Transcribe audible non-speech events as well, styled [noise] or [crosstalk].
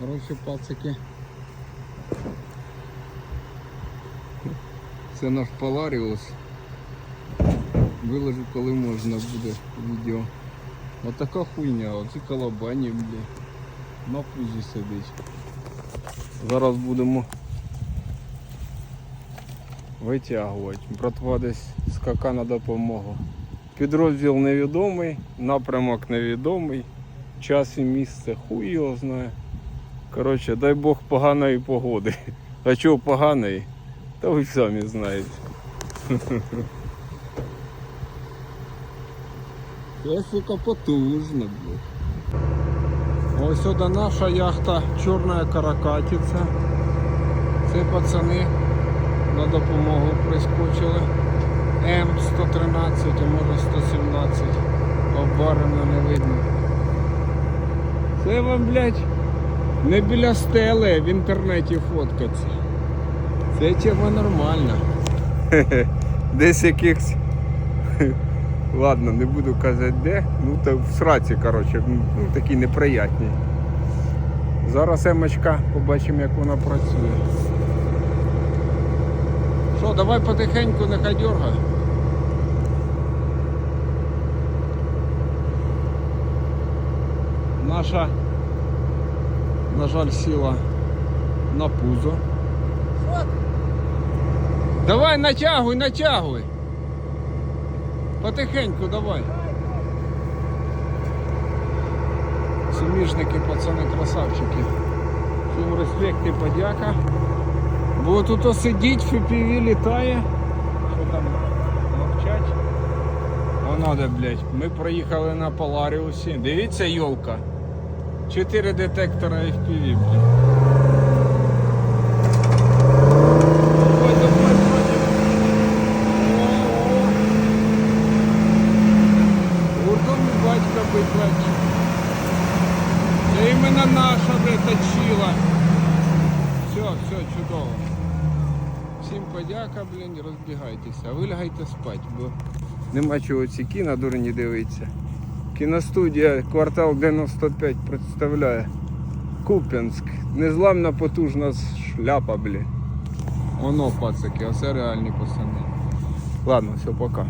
Коротше, пацики. Це наш Поларіус. Виложу, коли можна буде відео. Отака хуйня, оці колобані, бля. На пузі сидить. Зараз будемо витягувати. Братва десь скака на допомогу. Підрозділ невідомий, напрямок невідомий, час і місце хуй його знає. Коротше, дай Бог поганої погоди. А чого поганої? Та ви самі знаєте. Це, сука, потужно, блядь. Ось сюди наша яхта Чорна каракатиця. Це пацани на допомогу прискочили. М113, а може 117. Обварено не видно. Це вам, блядь, не біля стели в інтернеті фоткаться. Це тема нормальна. [laughs] Десь якихось. [laughs] Ладно, не буду казати де. Ну то в сраці, коротше, ну такі неприятні. Зараз емочка, побачимо як вона працює. Що, давай потихеньку нехай дергай. Наша, на жаль, сіла на пузо. Давай натягуй, натягуй. Потихеньку давай. Суміжники, пацани, красавчики. Всім респект і подяка. Бо тут осидіть, FPV літає. Що там мовчать? Воно де, блядь. Ми проїхали на Поларіусі. Дивіться, йолка. Чотири детектора FPV, Гуртом і батька іменно наша точила. Все, все, чудово. Всім подяка, блін, розбігайтеся. А ви спать, бо нема чого ці кіно дурні дивитися. Кіностудія квартал 95 представляє Куп'янськ. Незламна потужна шляпа, блін. Оно, пацаки, оце реальні пацани. Ладно, все, пока.